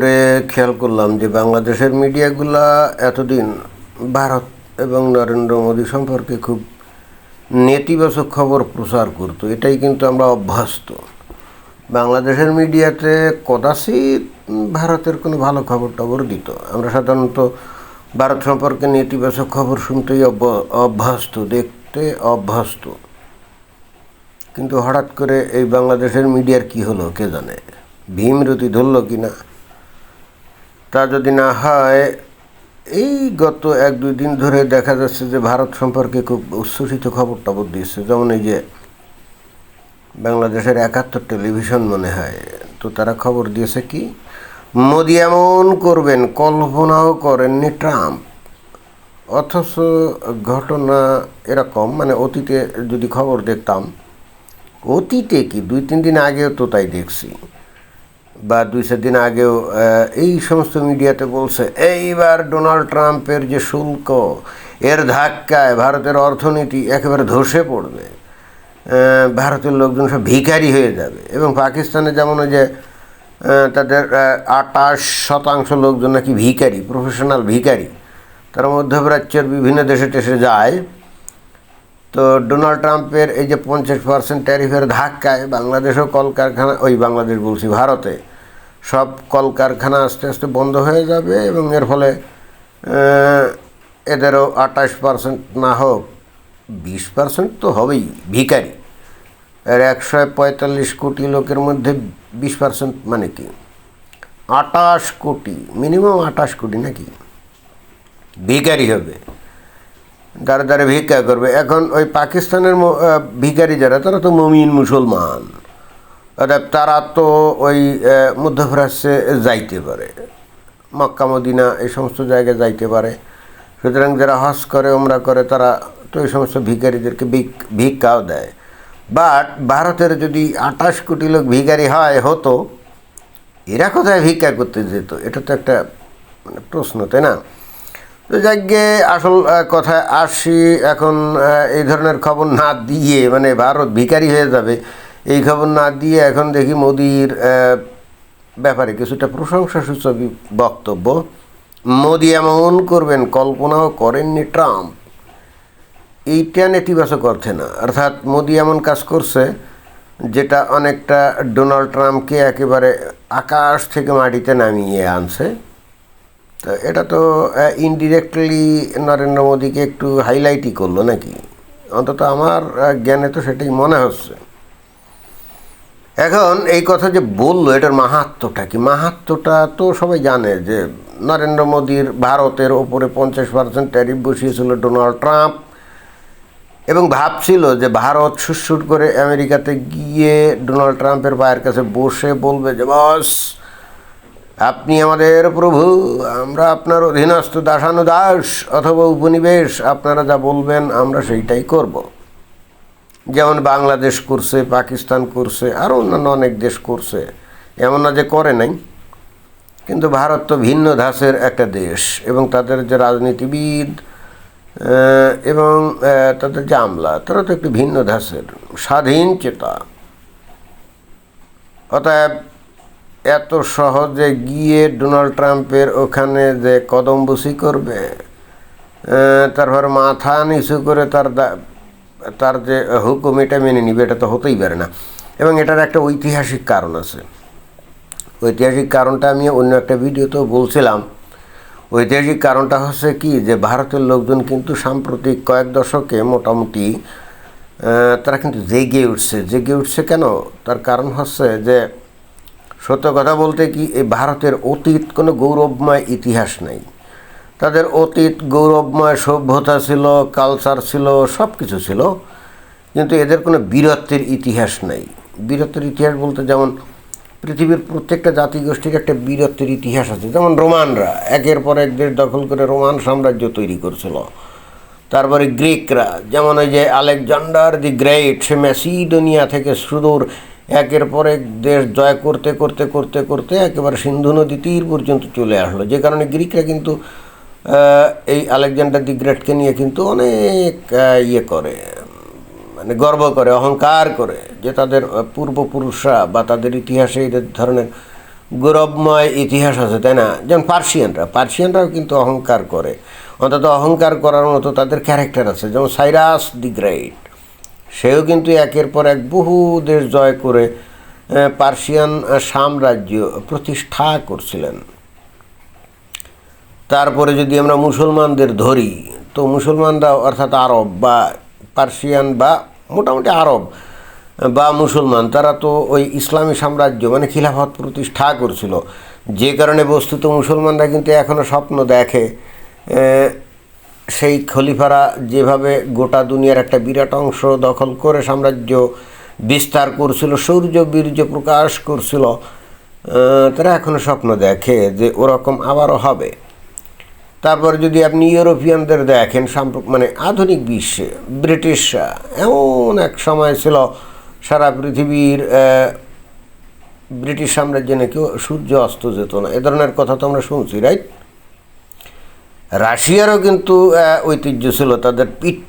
করে খেয়াল করলাম যে বাংলাদেশের মিডিয়াগুলা এতদিন ভারত এবং নরেন্দ্র মোদী সম্পর্কে খুব নেতিবাচক খবর প্রচার করতো। এটাই কিন্তু আমরা অভ্যস্ত। বাংলাদেশের মিডিয়াতে কদাচিৎ ভারতের কোনো ভালো খবর টবর দিত। আমরা সাধারণত ভারত সম্পর্কে নেতিবাচক খবর শুনতেই অভ্য- অভ্যস্ত, দেখতে অভ্যস্ত। কিন্তু হঠাৎ করে এই বাংলাদেশের মিডিয়ার কি হলো কে জানে? ভীমরতি ধরল কি না তা যদি না হয়, এই গত এক দুই দিন ধরে দেখা যাচ্ছে যে ভারত সম্পর্কে খুব উচ্ছ্বসিত খবর টবর দিয়েছে। যেমন এই যে বাংলাদেশের একাত্তর টেলিভিশন মনে হয়, তো তারা খবর দিয়েছে কি, মোদি এমন করবেন, কল্পনাও করেননি ট্রাম্প। অথচ ঘটনা এরকম মানে অতীতে যদি খবর দেখতাম, অতীতে কি, দুই তিন দিন আগেও তো তাই দেখছি। বা দুই, চার দিন আগেও এই সমস্ত মিডিয়াতে বলছে, এইবার ডোনাল্ড ট্রাম্পের যে শুল্ক, এর ধাক্কায় ভারতের অর্থনীতি একেবারে ধসে পড়বে। ভারতের লোকজন সব ভিখারি হয়ে যাবে এবং পাকিস্তানে যেমন যে তাদের আটাশ শতাংশ লোকজন নাকি ভিখারি প্রফেশনাল ভিখারি, তারা মধ্যপ্রাচ্যের বিভিন্ন দেশে টেসে যায়। তো ডোনাল্ড ট্রাম্পের এই যে পঞ্চাশ পার্সেন্ট ট্যারিফের ধাক্কায় বাংলাদেশও কলকারখানা, ওই বাংলাদেশ বলছি ভারতে সব কলকারখানা আস্তে আস্তে বন্ধ হয়ে যাবে এবং এর ফলে এদেরও আঠাশ পার্সেন্ট না হোক, বিশ পার্সেন্ট তো হবেই ভিখারি। আর একশো পঁয়তাল্লিশ কোটি লোকের মধ্যে বিশ পার্সেন্ট মানে কি? আটাশ কোটি, মিনিমাম আটাশ কোটি নাকি? ভিখারি হবে। দ্বারা দ্বারা ভিক্ষা করবে। এখন ওই পাকিস্তানের ভিখারি যারা, তারা তো মমিন মুসলমান। তারা তো ওই মধ্যপ্রাচ্যে যাইতে পারে। মক্কা, মদিনা, এই সমস্ত জায়গায় যাইতে পারে। সুতরাং যারা হজ করে ওমরা করে, তারা তো এই সমস্ত ভিখারিদেরকে ভিক- ভিক্ষাও দেয়। বাট ভারতের যদি আঠাশ কোটি লোক ভিখারি হয়, হতো, এরা কোথায় ভিক্ষা করতে যেত? এটা তো একটা মানে প্রশ্ন, তাই না? তো যাকে আসল কথায় আসি, এখন এই ধরনের খবর না দিয়ে মানে ভারত ভিখারি হয়ে যাবে এই খবর না দিয়ে এখন দেখি মোদির ব্যাপারে কিছুটা প্রশংসা সূচক বক্তব্য। মোদি এমন করবেন, কল্পনাও করেননি ট্রাম্প। এইটা নেতিবাচক অর্থে না। অর্থাৎ মোদি এমন কাজ করছে, যেটা অনেকটা ডোনাল্ড ট্রাম্পকে একেবারে আকাশ থেকে মাটিতে নামিয়ে আনছে। তো এটা তো ইনডিরেক্টলি নরেন্দ্র মোদীকে একটু হাইলাইটই করল নাকি? অন্তত আমার জ্ঞানে তো সেটাই মনে হচ্ছে। এখন এই কথা যে বলল, এটার মাহাত্মটা কি মাহাত্মটা তো সবাই জানে যে নরেন্দ্র মোদীর ভারতের ওপরে পঞ্চাশ পার্সেন্ট ট্যারিফ বসিয়েছিল ডোনাল্ড ট্রাম্প এবং ভাবছিল যে ভারত সুরসুর করে আমেরিকাতে গিয়ে ডোনাল্ড ট্রাম্পের পায়ের কাছে বসে বলবে যে, বস, আপনি আমাদের প্রভু, আমরা আপনার অধীনস্থ দাসানুদাস অথবা উপনিবেশ, আপনারা যা বলবেন, আমরা সেইটাই করব। যেমন বাংলাদেশ করছে, পাকিস্তান করছে আরও অন্যান্য অনেক দেশ করছে। এমন না যে করে নাই, কিন্তু ভারত তো ভিন্ন ধাঁচের একটা দেশ এবং তাদের যে রাজনীতিবিদ এবং তাদের যে আমলা, তারা তো একটু ভিন্ন ধাঁচের, স্বাধীন চেতা। অতএব এত সহজে গিয়ে ডোনাল্ড ট্রাম্পের ওখানে যে কদমবসি করবে তারপর মাথা নিচু করে তার তার যে হুকুম, এটা মেনে নিবে, এটা তো হতেই পারে না। এবং এটার একটা ঐতিহাসিক কারণ আছে। ঐতিহাসিক কারণটা আমি অন্য একটা ভিডিওতেও বলছিলাম। ঐতিহাসিক কারণটা হচ্ছে কি, যে ভারতের লোকজন কিন্তু সাম্প্রতিক কয়েক দশকে মোটামুটি তারা কিন্তু জেগে উঠছে। জেগে উঠছে কেন? তার কারণ হচ্ছে যে, সত্য কথা বলতে কি এই ভারতের অতীত কোনো গৌরবময় ইতিহাস নেই। তাদের অতীত গৌরবময় সভ্যতা ছিল কালচার ছিল সব কিছু ছিল। কিন্তু এদের কোনো বীরত্বের ইতিহাস নাই। বীরত্বের ইতিহাস বলতে যেমন পৃথিবীর প্রত্যেকটা জাতিগোষ্ঠীর একটা বীরত্বের ইতিহাস আছে। যেমন রোমানরা, একের পর এক দেশ দখল করে রোমান সাম্রাজ্য তৈরি করছিল। তারপরে গ্রিকরা, যেমন ওই যে আলেকজান্ডার দি গ্রেট, সে ম্যাসিডোনিয়া থেকে সুদূর, একের পর এক দেশ জয় করতে করতে করতে করতে একেবারে সিন্ধু নদী তীর পর্যন্ত চলে আসলো। যে কারণে গ্রিকরা কিন্তু এই আলেকজান্ডার দি গ্রেটকে নিয়ে কিন্তু অনেক ইয়ে করে মানে গর্ব করে, অহংকার করে যে তাদের পূর্বপুরুষরা বা তাদের ইতিহাসে এই ধরনের গৌরবময় ইতিহাস আছে, তাই না? যেমন পার্সিয়ানরা, পার্সিয়ানরাও কিন্তু অহংকার করে। অন্তত অহংকার করার মতো তাদের ক্যারেক্টার আছে, যেমন সাইরাস দি গ্রেট। সেও কিন্তু একের পর এক বহু দেশ জয় করে পার্সিয়ান সাম্রাজ্য প্রতিষ্ঠা করছিলেন। তারপরে যদি আমরা মুসলমানদের ধরি, তো মুসলমানরা অর্থাৎ আরব বা পার্সিয়ান বা মোটামুটি আরব বা মুসলমান, তারা তো ওই ইসলামী সাম্রাজ্য মানে খিলাফত প্রতিষ্ঠা করছিল। যে কারণে বস্তুত মুসলমানরা কিন্তু এখনও স্বপ্ন দেখে সেই খলিফারা যেভাবে গোটা দুনিয়ার একটা বিরাট অংশ দখল করে সাম্রাজ্য বিস্তার করছিল, সৌর্য বীর্য প্রকাশ করছিল তারা এখনও স্বপ্ন দেখে যে ওরকম আবারও হবে। তারপর যদি আপনি ইউরোপিয়ানদের দেখেন মানে আধুনিক বিশ্বে, ব্রিটিশরা, এমন এক সময় ছিল, সারা পৃথিবীর ব্রিটিশ সাম্রাজ্যে নাকি সূর্য অস্ত যেত না। এ ধরনের কথা তো আমরা শুনছি, রাইট? রাশিয়ারও কিন্তু ঐতিহ্য ছিল। তাদের পিট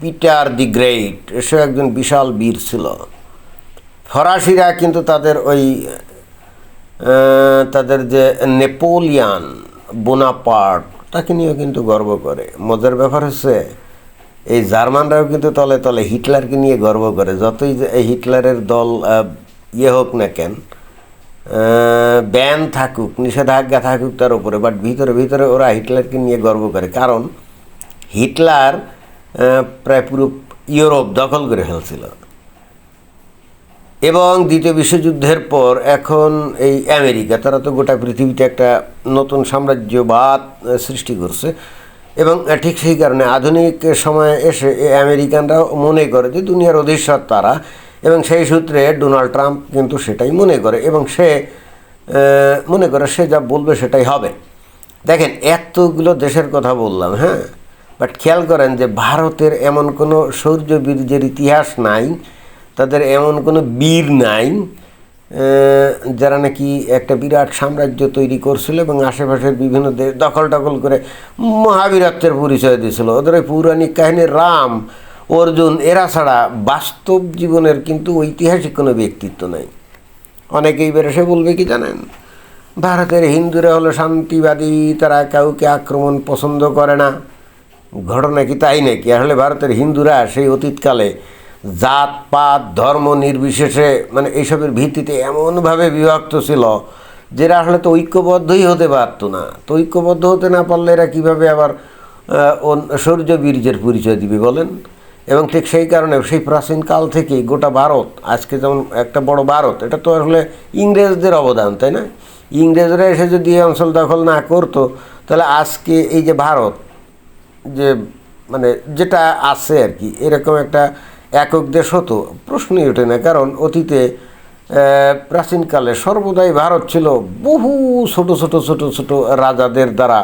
পিটার দি গ্রেট, সে একজন বিশাল বীর ছিল। ফরাসিরা কিন্তু তাদের ওই তাদের যে নেপোলিয়ান বোনাপার্ট, তাকে নিয়েও কিন্তু গর্ব করে। মজার ব্যাপার হচ্ছে, এই জার্মানরাও কিন্তু তলে তলে হিটলারকে নিয়ে গর্ব করে। যতই যে এই হিটলারের দল ইয়ে হোক না কেন ব্যান থাকুক, নিষেধাজ্ঞা থাকুক তার উপরে বাট ভিতরে ভিতরে ওরা হিটলারকে নিয়ে গর্ব করে। কারণ হিটলার প্রায় পুরো ইউরোপ দখল করে ফেলছিল। এবং দ্বিতীয় বিশ্বযুদ্ধের পর এখন এই আমেরিকা, তারা তো গোটা পৃথিবীতে একটা নতুন সাম্রাজ্যবাদ সৃষ্টি করছে। এবং ঠিক সেই কারণে আধুনিক সময়ে এসে এই আমেরিকানরাও মনে করে যে দুনিয়ার অধীশ্বর তারা। এবং সেই সূত্রে ডোনাল্ড ট্রাম্প কিন্তু সেটাই মনে করে এবং সে মনে করে সে যা বলবে সেটাই হবে। দেখেন, এতগুলো দেশের কথা বললাম হ্যাঁ? বাট খেয়াল করেন যে ভারতের এমন কোনো শৌর্য বীর্যের ইতিহাস নাই। তাদের এমন কোনো বীর নাই যারা নাকি একটা বিরাট সাম্রাজ্য তৈরি করছিল এবং আশেপাশের বিভিন্ন দেশ দখল টখল করে মহাবীরত্বের পরিচয় দিয়েছিল ওদের ওই পৌরাণিক কাহিনীর রাম, অর্জুন, এরা ছাড়া বাস্তব জীবনের কিন্তু ঐতিহাসিক কোনো ব্যক্তিত্ব নাই। অনেকেই এসে বলবে কি জানেন? ভারতের হিন্দুরা হলো শান্তিবাদী, তারা কাউকে আক্রমণ পছন্দ করে না। ঘটনা কি তাই নাকি? আসলে ভারতের হিন্দুরা সেই অতীতকালে জাত, পাত, ধর্ম নির্বিশেষে মানে এইসবের ভিত্তিতে এমনভাবে বিভক্ত ছিল যেটা আসলে তো ঐক্যবদ্ধই হতে পারতো না। তো ঐক্যবদ্ধ হতে না পারলে এরা কীভাবে আবার শৌর্য বীর্যের পরিচয় দিবে বলেন? এবং ঠিক সেই কারণে সেই প্রাচীনকাল থেকেই গোটা ভারত, আজকে যেমন একটা বড় ভারত, এটা তো আসলে ইংরেজদের অবদান, তাই না? ইংরেজরা এসে যদি এই অঞ্চল দখল না করতো, তাহলে আজকে এই যে ভারত, যে মানে যেটা আছে আর কি, এরকম একটা একক দেশ হতো। প্রশ্নই ওঠে না, কারণ অতীতে প্রাচীনকালে সর্বদাই ভারত ছিল বহু ছোট ছোট ছোট ছোট রাজাদের দ্বারা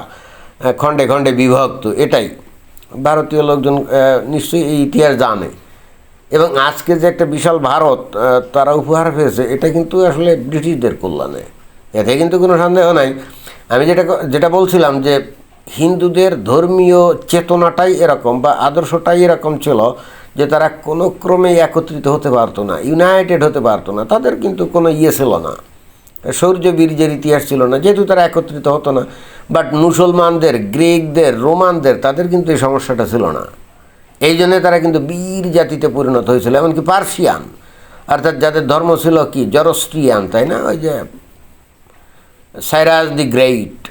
খণ্ডে খণ্ডে বিভক্ত, এটাই। ভারতীয় লোকজন নিশ্চয়ই এই ইতিহাস জানে। এবং আজকে যে একটা বিশাল ভারত তারা উপহার পেয়েছে, এটা কিন্তু আসলে ব্রিটিশদের কল্যাণে। এতে কিন্তু কোনো সন্দেহ নাই। আমি যেটা যেটা বলছিলাম যে হিন্দুদের ধর্মীয় চেতনাটাই এরকম বা আদর্শটাই এরকম ছিল যে তারা কোনো ক্রমেই একত্রিত হতে পারতো না ইউনাইটেড হতে পারতো না। তাদের কিন্তু কোনো ইয়ে ছিল না। শৌর্য বীর্যের ইতিহাস ছিল না, যেহেতু তারা একত্রিত হতো না। বাট মুসলমানদের, গ্রিকদের, রোমানদের, তাদের কিন্তু এই সমস্যাটা ছিল না। এই জন্যে তারা কিন্তু বীর জাতিতে পরিণত হয়েছিল, এমনকি পার্সিয়ান। অর্থাৎ যাদের ধর্ম ছিল কি জরস্ট্রিয়ান তাই না? ওই যে সাইরাজ দি গ্রেট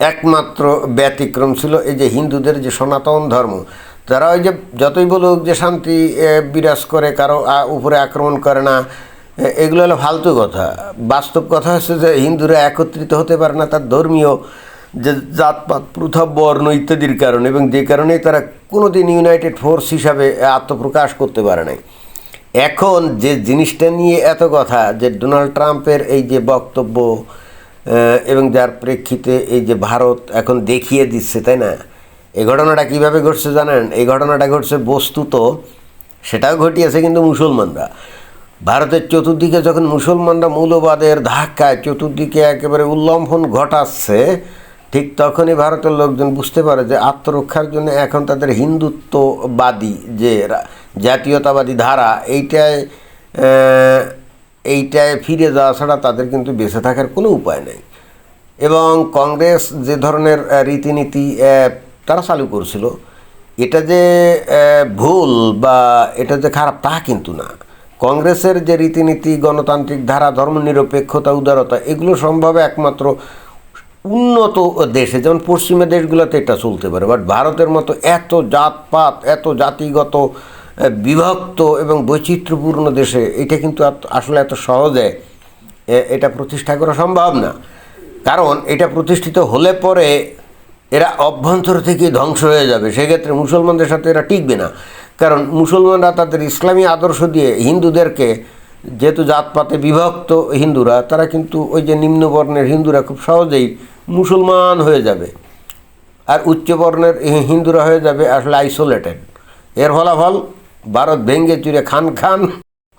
একমাত্র ব্যতিক্রম ছিল এই যে হিন্দুদের যে সনাতন ধর্ম। তারা ওই যে যতই বলুক যে শান্তি বিরাজ করে, কারও উপরে আক্রমণ করে না এগুলো হলো ফালতু কথা। বাস্তব কথা হচ্ছে যে হিন্দুরা একত্রিত হতে পারে না, তার ধর্মীয় যে জাতপাত প্রথা বর্ণ ইত্যাদির কারণে এবং যে কারণেই তারা কোনোদিন ইউনাইটেড ফোর্স হিসাবে আত্মপ্রকাশ করতে পারে নাই। এখন যে জিনিসটা নিয়ে এত কথা, যে ডোনাল্ড ট্রাম্পের এই যে বক্তব্য এবং যার প্রেক্ষিতে এই যে ভারত এখন দেখিয়ে দিচ্ছে, তাই না? এই ঘটনাটা কীভাবে ঘটছে জানেন? এই ঘটনাটা ঘটছে বস্তুত, সেটাও ঘটিয়েছে কিন্তু মুসলমানরা। ভারতের চতুর্দিকে যখন মুসলমানরা মৌলবাদের ধাক্কায় চতুর্দিকে একেবারে উল্লম্ফন ঘটাচ্ছে, ঠিক তখনই ভারতের লোকজন বুঝতে পারে যে আত্মরক্ষার জন্য এখন তাদের হিন্দুত্ববাদী যে জাতীয়তাবাদী ধারা, এইটাই এইটায় ফিরে যাওয়া ছাড়া তাদের কিন্তু বেঁচে থাকার কোনো উপায় নেই। এবং কংগ্রেস যে ধরনের রীতিনীতি তারা চালু করছিল, এটা যে ভুল বা এটা যে খারাপ তা কিন্তু না। কংগ্রেসের যে রীতিনীতি, গণতান্ত্রিক ধারা, ধর্মনিরপেক্ষতা, উদারতা, এগুলো সম্ভব একমাত্র উন্নত দেশে, যেমন পশ্চিমা দেশগুলোতে এটা চলতে পারে। বাট ভারতের মতো এত জাতপাত, এত জাতিগত বিভক্ত এবং বৈচিত্র্যপূর্ণ দেশে, এটা কিন্তু আসলে এত সহজে এটা প্রতিষ্ঠা করা সম্ভব না। কারণ এটা প্রতিষ্ঠিত হলে পরে এরা অভ্যন্তর থেকে ধ্বংস হয়ে যাবে। সেক্ষেত্রে মুসলমানদের সাথে এরা টিকবে না। কারণ মুসলমানরা তাদের ইসলামী আদর্শ দিয়ে হিন্দুদেরকে, যেহেতু জাতপাতে বিভক্ত হিন্দুরা, তারা কিন্তু ওই যে নিম্নবর্ণের হিন্দুরা খুব সহজেই মুসলমান হয়ে যাবে। আর উচ্চবর্ণের হিন্দুরা হয়ে যাবে আসলে আইসোলেটেড এর ফলাফল ভারত ভেঙ্গে চুরে খান খান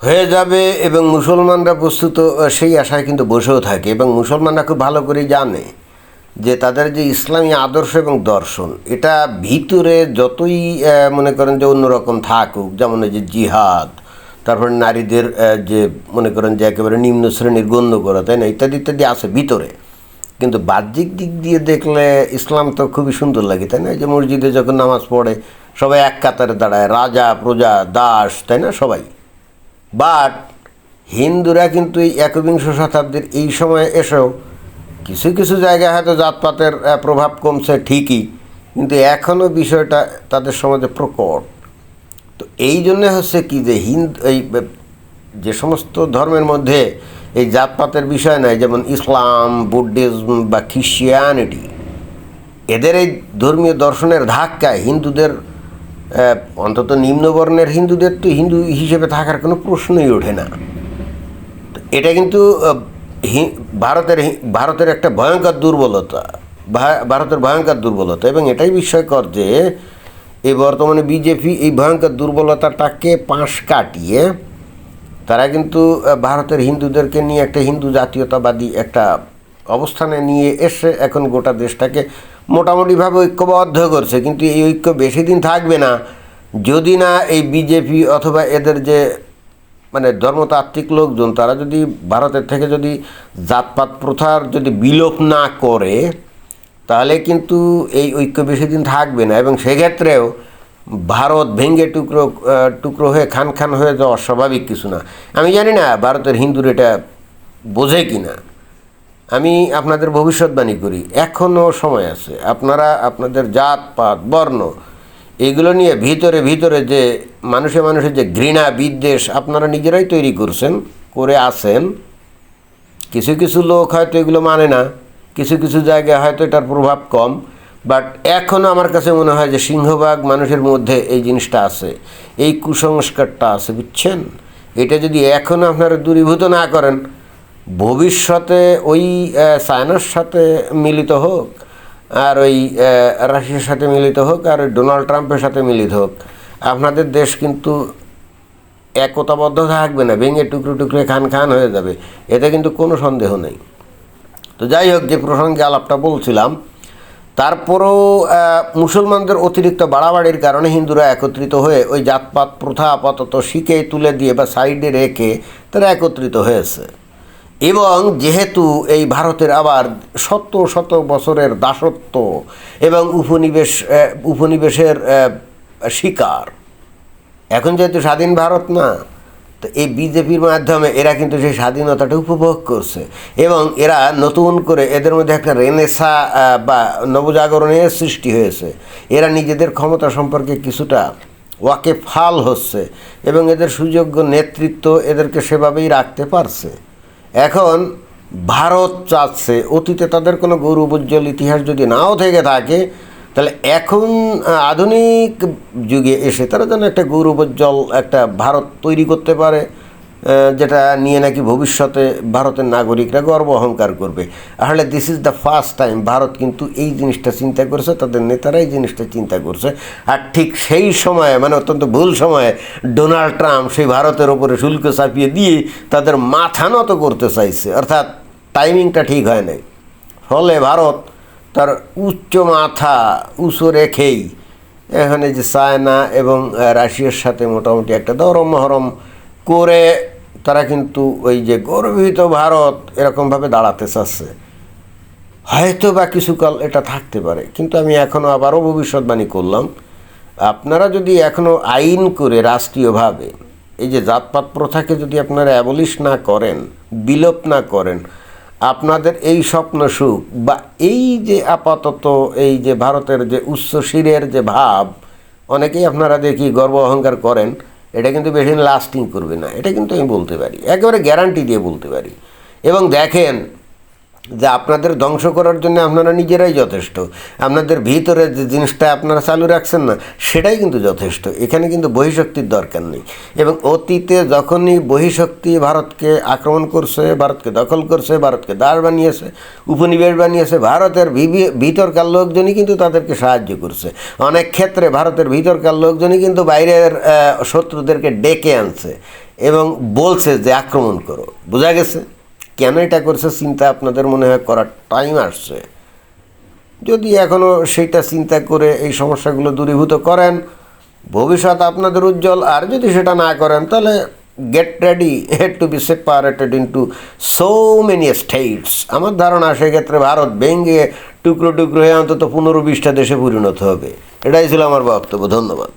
হয়ে যাবে এবং মুসলমানরা প্রস্তুত সেই আশায় কিন্তু বসেও থাকে এবং মুসলমানরা খুব ভালো করেই জানে যে তাদের যে ইসলামী আদর্শ এবং দর্শন, এটা ভিতরে যতই মনে করেন যে অন্যরকম থাকুক, যেমন যে জিহাদ, তারপরে নারীদের যে মনে করেন যে একেবারে নিম্ন শ্রেণির গণ্য করা, তাই না? ইত্যাদি ইত্যাদি আছে ভিতরে। কিন্তু বাহ্যিক দিক দিয়ে দেখলে ইসলাম তো খুবই সুন্দর লাগে, তাই না? যে মসজিদে যখন নামাজ পড়ে সবাই এক কাতারে দাঁড়ায়, রাজা, প্রজা, দাস, তাই না? সবাই। বাট হিন্দুরা কিন্তু এই একবিংশ শতাব্দীর এই সময়ে এসেও কিছু কিছু জায়গায় হয়তো জাতপাতের প্রভাব কমছে ঠিকই, কিন্তু এখনও বিষয়টা তাদের সমাজে প্রকট। তো এই জন্য হচ্ছে কি যে হিন্দু, এই যে সমস্ত ধর্মের মধ্যে এই জাতপাতের বিষয় নাই, যেমন ইসলাম, বুদ্ধিজম বা খ্রিশ্চিয়ানিটি এদের এই ধর্মীয় দর্শনের ধাক্কায় হিন্দুদের অন্তত নিম্নবর্ণের হিন্দুদের তো হিন্দু হিসেবে থাকার কোনো প্রশ্নই ওঠে না। এটা কিন্তু ভারতের ভারতের একটা ভয়ঙ্কর দুর্বলতা ভারতের ভয়ঙ্কর দুর্বলতা এবং এটাই বিস্ময়কর যে এই বর্তমানে বিজেপি এই ভয়ঙ্কর দুর্বলতাটাকে পাশ কাটিয়ে তারা কিন্তু ভারতের হিন্দুদেরকে নিয়ে একটা হিন্দু জাতীয়তাবাদী একটা অবস্থানে নিয়ে এসে এখন গোটা দেশটাকে মোটামুটিভাবে ঐক্যবদ্ধ করছে, কিন্তু এই ঐক্য বেশি দিন থাকবে না। যদি না এই বিজেপি অথবা এদের যে মানে ধর্মতাত্ত্বিক লোকজন, তারা যদি ভারতের থেকে যদি জাতপাত প্রথার যদি বিলোপ না করে, তাহলে কিন্তু এই ঐক্য বেশি দিন থাকবে না। এবং সেক্ষেত্রেও ভারত ভেঙ্গে টুকরো টুকরো হয়ে খান খান হয়ে যাওয়া স্বাভাবিক কিছু না। আমি জানি না ভারতের হিন্দুর এটা বোঝে কি না আমি আপনাদের ভবিষ্যৎবাণী করি এখনও সময় আছে। আপনারা আপনাদের জাত, পাত, বর্ণ, এগুলো নিয়ে ভিতরে ভিতরে যে মানুষে মানুষের যে ঘৃণা, বিদ্বেষ আপনারা নিজেরাই তৈরি করছেন, করে আছেন। কিছু কিছু লোক হয়তো এগুলো মানে না, কিছু কিছু জায়গায় হয়তো এটার প্রভাব কম, বাট এখনও আমার কাছে মনে হয় যে সিংহভাগ মানুষের মধ্যে এই জিনিসটা আছে, এই কুসংস্কারটা আছে, বুঝছেন? এটা যদি এখনও আপনারা দূরীভূত না করেন ভবিষ্যতে ওই চায়নার সাথে মিলিত হোক, আর ওই রাশিয়ার সাথে মিলিত হোক, আর ওই ডোনাল্ড ট্রাম্পের সাথে মিলিত হোক, আপনাদের দেশ কিন্তু একতাবদ্ধ থাকবে না, ভেঙে টুকরো টুকরো খান খান হয়ে যাবে, এতে কিন্তু কোনো সন্দেহ নেই। তো যাই হোক, যে প্রসঙ্গে আলাপটা বলছিলাম, তারপরেও মুসলমানদের অতিরিক্ত বাড়াবাড়ির কারণে হিন্দুরা একত্রিত হয়ে ওই জাতপাত প্রথা আপাতত শিখে তুলে দিয়ে বা সাইডে রেখে তারা একত্রিত হয়েছে। এবং যেহেতু এই ভারতের আবার শত শত বছরের দাসত্ব এবং উপনিবেশ উপনিবেশের শিকার, এখন যেহেতু স্বাধীন ভারত না, তো এই বিজেপির মাধ্যমে এরা কিন্তু সেই স্বাধীনতাটা উপভোগ করছে এবং এরা নতুন করে এদের মধ্যে একটা রেনেসা বা নবজাগরণের সৃষ্টি হয়েছে। এরা নিজেদের ক্ষমতা সম্পর্কে কিছুটা ওয়াকে ফাল হচ্ছে এবং এদের সুযোগ্য নেতৃত্ব এদেরকে সেভাবেই রাখতে পারছে। এখন ভারত চাচ্ছে, অতীতে তাদের কোনো গৌরব উজ্জ্বল ইতিহাস যদি নাও থেকে থাকে, তাহলে এখন আধুনিক যুগে এসে তারা যেন একটা গৌরবোজ্জ্বল একটা ভারত তৈরি করতে পারে। যেটা নিয়ে নাকি ভবিষ্যতে ভারতের নাগরিকরা গর্ব অহংকার করবে। আসলে this is the first time Bharat কিন্তু এই জিনিসটা চিন্তা করছে, তাদের নেতারা এই জিনিসটা চিন্তা করছে। আর ঠিক সেই সময়ে মানে অত্যন্ত ভুল সময়ে, ডোনাল্ড ট্রাম্প সেই ভারতের ওপরে শুল্ক চাপিয়ে দিয়ে তাদের মাথা নত করতে চাইছে। অর্থাৎ টাইমিংটা ঠিক হয় নাই। ফলে ভারত তার উচ্চ মাথা উঁচু রেখেই এখানে যে চায়না এবং রাশিয়ার সাথে মোটামুটি একটা দরম মহরম করে তারা কিন্তু ওই যে গর্বিত ভারত এরকমভাবে দাঁড়াতে চাচ্ছে। হয়তো বা কিছুকাল এটা থাকতে পারে, কিন্তু আমি এখনও আবারও ভবিষ্যৎবাণী করলাম, আপনারা যদি এখনও আইন করে রাষ্ট্রীয়ভাবে এই যে জাতপাত প্রথাকে যদি আপনারা অ্যাবলিশ না করেন, বিলোপ না করেন, আপনাদের এই স্বপ্ন সুখ বা এই যে আপাতত এই যে ভারতের যে উচ্চ শিরের যে ভাব, অনেকেই আপনারা দেখি গর্ব অহংকার করেন এটা কিন্তু বেশি লাস্টিং করবে না। এটা কিন্তু আমি বলতে পারি। একেবারে গ্যারান্টি দিয়ে বলতে পারি। এবং দেখেন যে আপনাদের ধ্বংস করার জন্য আপনারা নিজেরাই যথেষ্ট। আপনাদের ভিতরে যে জিনিসটা আপনারা চালু রাখছেন না, সেটাই কিন্তু যথেষ্ট। এখানে কিন্তু বহিঃশক্তির দরকার নেই। এবং অতীতে যখনই বহিঃশক্তি ভারতকে আক্রমণ করছে, ভারতকে দখল করছে, ভারতকে দাঁড় বানিয়েছে, উপনিবেশ বানিয়েছে, ভারতের ভিতরকার লোকজনই কিন্তু তাদেরকে সাহায্য করছে। অনেক ক্ষেত্রে ভারতের ভিতরকার লোকজনই কিন্তু বাইরের শত্রুদেরকে ডেকে আনছে এবং বলছে যে আক্রমণ করো। বোঝা গেছে? কেন এটা করছে চিন্তা আপনাদের মনে হয় করার টাইম আসছে। যদি এখনও সেইটা চিন্তা করে এই সমস্যাগুলো দূরীভূত করেন, ভবিষ্যৎ আপনাদের উজ্জ্বল, আর যদি সেটা না করেন, তাহলে get ready had to be separated into so many states আমার ধারণা সেক্ষেত্রে ভারত ভেঙে টুকরো টুকরো হয়ে অন্তত পনেরো বিশটা দেশে পরিণত হবে। এটাই ছিল আমার বক্তব্য। ধন্যবাদ।